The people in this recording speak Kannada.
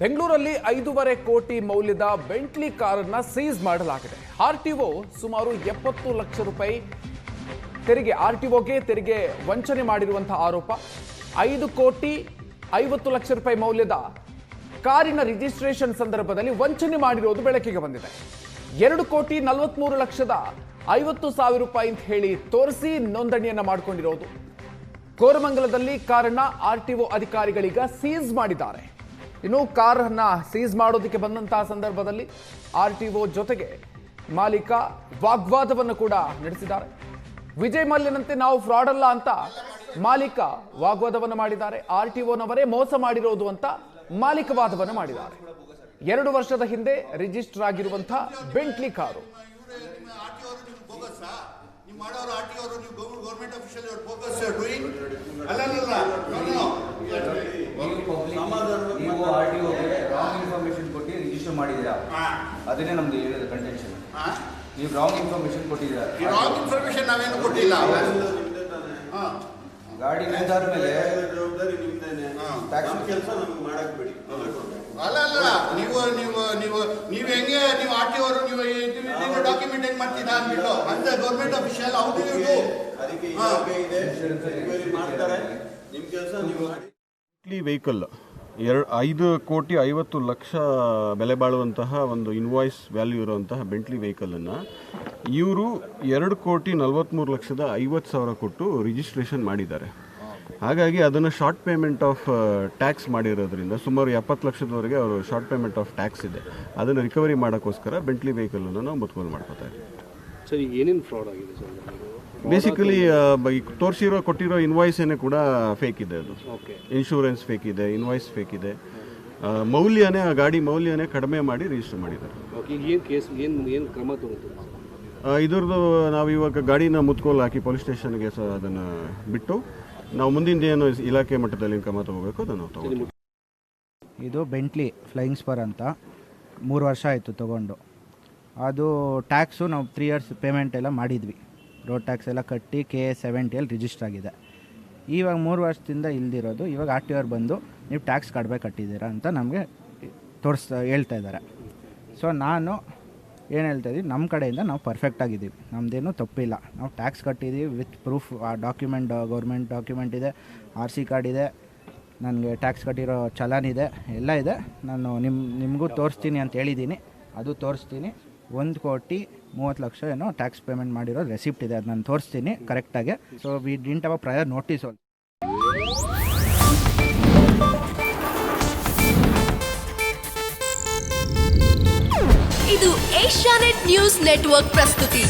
ಬೆಂಗಳೂರಲ್ಲಿ ಐದೂವರೆ ಕೋಟಿ ಮೌಲ್ಯದ ಬೆಂಟ್ಲಿ ಕಾರನ್ನು ಸೀಸ್ ಮಾಡಲಾಗಿದೆ. ಆರ್ ಟಿ ಒ ಸುಮಾರು ಎಪ್ಪತ್ತು ಲಕ್ಷ ರೂಪಾಯಿ ತೆರಿಗೆ ಆರ್ ಟಿ ಒಗೆ ತೆರಿಗೆ ವಂಚನೆ ಮಾಡಿರುವಂತಹ ಆರೋಪ. ಐದು ಕೋಟಿ ಐವತ್ತು ಲಕ್ಷ ರೂಪಾಯಿ ಮೌಲ್ಯದ ಕಾರಿನ ರಿಜಿಸ್ಟ್ರೇಷನ್ ಸಂದರ್ಭದಲ್ಲಿ ವಂಚನೆ ಮಾಡಿರೋದು ಬೆಳಕಿಗೆ ಬಂದಿದೆ. ಎರಡು ಕೋಟಿ ನಲವತ್ಮೂರು ಲಕ್ಷದ ಐವತ್ತು ಸಾವಿರ ರೂಪಾಯಿ ಅಂತ ಹೇಳಿ ತೋರಿಸಿ ನೋಂದಣಿಯನ್ನು ಮಾಡಿಕೊಂಡಿರೋದು. ಕೋರಮಂಗಲದಲ್ಲಿ ಕಾರನ್ನ ಒ ಅಧಿಕಾರಿಗಳೀಗ ಸೀಸ್ ಮಾಡಿದ್ದಾರೆ. ಇನ್ನು ಕಾರನ್ನು ಸೀಸ್ ಮಾಡೋದಕ್ಕೆ ಬಂದಂತಹ ಸಂದರ್ಭದಲ್ಲಿ ಆರ್ ಟಿ ಒ ಜೊತೆಗೆ ಮಾಲೀಕ ವಾಗ್ವಾದವನ್ನು ಕೂಡ ನಡೆಸಿದ್ದಾರೆ. ವಿಜಯ್ ಮಲ್ಯನಂತೆ ನಾವು ಫ್ರಾಡ್ ಅಲ್ಲ ಅಂತ ಮಾಲೀಕ ವಾಗ್ವಾದವನ್ನು ಮಾಡಿದ್ದಾರೆ. ಆರ್ ಟಿ ಒನವರೇ ಮೋಸ ಮಾಡಿರೋದು ಅಂತ ಮಾಲೀಕ ವಾದವನ್ನು ಮಾಡಿದ್ದಾರೆ. ಎರಡು ವರ್ಷದ ಹಿಂದೆ ರಿಜಿಸ್ಟರ್ ಆಗಿರುವಂತಹ ಬೆಂಟ್ಲಿ ಕಾರು. ನೀವು ಮಾಡೋರು ಆರ್ ಟಿ ಅವರು ನೀವು ಗೌರ್ಮೆಂಟ್ ಅಫಿಷಿಯಲ್ ಇವ್ರು ಫೋಕಸ್ ಡೂಯಿಂಗ್ ಅಲ್ಲಲ್ಲ ನೀವು ಆರ್ ಟಿ ಓಗೆ ರಾಂಗ್ ಇನ್ಫಾರ್ಮೇಶನ್ ಕೊಟ್ಟು ರಿಜಿಸ್ಟರ್ ಮಾಡಿದ್ದೀರಾ ಅದನ್ನೇ ನಮ್ದು ಹೇಳಿದ ಕಂಟೆನ್ಷನ್ ನೀವು ರಾಂಗ್ ಇನ್ಫಾರ್ಮೇಶನ್ ಕೊಟ್ಟಿದ್ದೀರಾ? ಈ ರಾಂಗ್ ಇನ್ಫಾರ್ಮೇಶನ್ ನಾವೇನು ಕೊಟ್ಟಿಲ್ಲ. ಹಾ. ಗಾಡಿ ನಿಂತಾದ ಮೇಲೆ. ನಮ್ಮ ಕೆಲಸ ನಮ್ಗೆ ಮಾಡಕ್ ಬಿಡಿ. ಅಲ್ಲ ಅಲ್ಲ ನೀವು ನೀವು ನೀವು ನೀವು ಹೆಂಗೆ ನೀವು ಆರ್ ಟಿ ಅವರು ನೀವು ಡಾಕ್ಯುಮೆಂಟ್ ಹೆಂಗ್ ಮಾಡ್ತೀರಾ ಅಂದ್ಬಿಟ್ಟು ಅಂತ ಗೌರ್ಮೆಂಟ್ ಅಫಿಷಿಯಲ್ ಹೌದು ನೀವು ಅದಕ್ಕೆ ಹಾ. ಮಾಡ್ತಾರೆ. ನಿಮ್ ಕೆಲಸ ನೀವು ಮಾಡಿ. ವೆಹಿಕಲ್ ಎರಡು, ಐದು ಕೋಟಿ ಐವತ್ತು ಲಕ್ಷ ಬೆಲೆ ಬಾಳುವಂತಹ ಒಂದು ಇನ್ವಾಯ್ಸ್ ವ್ಯಾಲ್ಯೂ ಇರುವಂತಹ ಬೆಂಟ್ಲಿ ವೆಹಿಕಲನ್ನು ಇವರು ಎರಡು ಕೋಟಿ ನಲವತ್ತ್ಮೂರು ಲಕ್ಷದ ಐವತ್ತು ಸಾವಿರ ಕೊಟ್ಟು ರಿಜಿಸ್ಟ್ರೇಷನ್ ಮಾಡಿದ್ದಾರೆ. ಹಾಗಾಗಿ ಅದನ್ನು ಶಾರ್ಟ್ ಪೇಮೆಂಟ್ ಆಫ್ ಟ್ಯಾಕ್ಸ್ ಮಾಡಿರೋದ್ರಿಂದ ಸುಮಾರು ಎಪ್ಪತ್ತು ಲಕ್ಷದವರೆಗೆ ಅವರು ಶಾರ್ಟ್ ಪೇಮೆಂಟ್ ಆಫ್ ಟ್ಯಾಕ್ಸ್ ಇದೆ. ಅದನ್ನು ರಿಕವರಿ ಮಾಡೋಕ್ಕೋಸ್ಕರ ಬೆಂಟ್ಲಿ ವೆಹಿಕಲನ್ನು ನಾವು ಮುತ್ಕೊಲ್ ಮಾಡ್ಕೋತಾ ಇದ್ದೀವಿ. ಸರ್, ಏನೇನು ಫ್ರಾಡ್ ಆಗಿದೆ ಸರ್? ಬೇಸಿಕಲಿ ತೋರಿಸಿರೋ ಕೊಟ್ಟಿರೋ ಇನ್ವಾಯ್ಸ್ ಏನೇ ಕೂಡ ಫೇಕ್ ಇದೆ ಅದು. ಓಕೆ ಇನ್ಶೂರೆನ್ಸ್ ಫೇಕ್ ಇದೆ ಇನ್ವಾಯ್ಸ್ ಫೇಕ್ ಇದೆ. ಆ, ಮೌಲ್ಯನೇ ಆ ಗಾಡಿ ಮೌಲ್ಯನೇ ಕಡಿಮೆ ಮಾಡಿ ರಿಜಿಸ್ಟರ್ ಮಾಡಿದ್ದಾರೆ. ಓಕೆ ಏನು ಕೇಸ್ ಏನು ಏನು ಕ್ರಮ ತಗೊಂತೀವಿ ಆ, ಇದ್ರದ್ದು ನಾವು ಇವಾಗ ಗಾಡಿನ ಮುತ್ಕೋಲ್ ಹಾಕಿ ಪೊಲೀಸ್ ಸ್ಟೇಷನ್ಗೆ ಸಹ ಅದನ್ನು ಬಿಟ್ಟು ನಾವು ಮುಂದಿನ ಏನು ಇಲಾಖೆ ಮಟ್ಟದಲ್ಲಿ ಏನು ಕ್ರಮ ತಗೋಬೇಕು ಅದನ್ನು ನಾವು ತಗೋತೀವಿ. ಇದು ಬೆಂಟ್ಲಿ ಫ್ಲೈಯಿಂಗ್ ಸ್ಪರ್ ಅಂತ. ಮೂರು ವರ್ಷ ಆಯಿತು ತೊಗೊಂಡು. ಅದು ಟ್ಯಾಕ್ಸು ನಾವು ತ್ರೀ ಇಯರ್ಸ್ ಪೇಮೆಂಟ್ ಎಲ್ಲ ಮಾಡಿದ್ವಿ. ರೋಡ್ ಟ್ಯಾಕ್ಸ್ ಎಲ್ಲ ಕಟ್ಟಿ ಕೆ ಎ ಸೆವೆಂಟಿಯಲ್ಲಿ ರಿಜಿಸ್ಟರ್ ಆಗಿದೆ. ಇವಾಗ ಮೂರು ವರ್ಷದಿಂದ ಇಲ್ದಿರೋದು, ಇವಾಗ ಆರ್ ಟಿ ಅವ್ರು ಬಂದು ನೀವು ಟ್ಯಾಕ್ಸ್ ಕಡಿಮೆ ಕಟ್ಟಿದ್ದೀರಾ ಅಂತ ನಮಗೆ ತೋರಿಸ್ತಾ, ಹೇಳ್ತಾ ಇದ್ದಾರೆ. ಸೊ ನಾನು ಏನು ಹೇಳ್ತಾ ಇದ್ದೀವಿ ನಮ್ಮ ಕಡೆಯಿಂದ ನಾವು ಪರ್ಫೆಕ್ಟ್ ಆಗಿದ್ದೀವಿ. ನಮ್ಮದೇನು ತಪ್ಪಿಲ್ಲ. ನಾವು ಟ್ಯಾಕ್ಸ್ ಕಟ್ಟಿದ್ದೀವಿ ವಿತ್ ಪ್ರೂಫ್ ಆ ಡಾಕ್ಯುಮೆಂಟ್ ಗೌರ್ಮೆಂಟ್ ಡಾಕ್ಯುಮೆಂಟ್ ಇದೆ ಆರ್ ಸಿ ಕಾರ್ಡ್ ಇದೆ, ನನಗೆ ಟ್ಯಾಕ್ಸ್ ಕಟ್ಟಿರೋ ಚಲನ್ ಇದೆ, ಎಲ್ಲ ಇದೆ. ನಾನು ನಿಮ್ಮ ನಿಮಗೂ ತೋರಿಸ್ತೀನಿ ಅಂತ ಹೇಳಿದ್ದೀನಿ. ಅದು ತೋರಿಸ್ತೀನಿ. ಒಂದು ಕೋಟಿ ಮೂವತ್ತು ಲಕ್ಷ ಏನೋ ಟ್ಯಾಕ್ಸ್ ಪೇಮೆಂಟ್ ಮಾಡಿರೋ ರೆಸಿಪ್ಟ್ ಇದೆ. ಅದು ನಾನು ತೋರಿಸ್ತೀನಿ ಕರೆಕ್ಟಾಗಿ so we didn't have prior notice ಇದು ಏಷ್ಯಾನೆಟ್ ನ್ಯೂಸ್ ನೆಟ್ವರ್ಕ್ ಪ್ರಸ್ತುತಿ.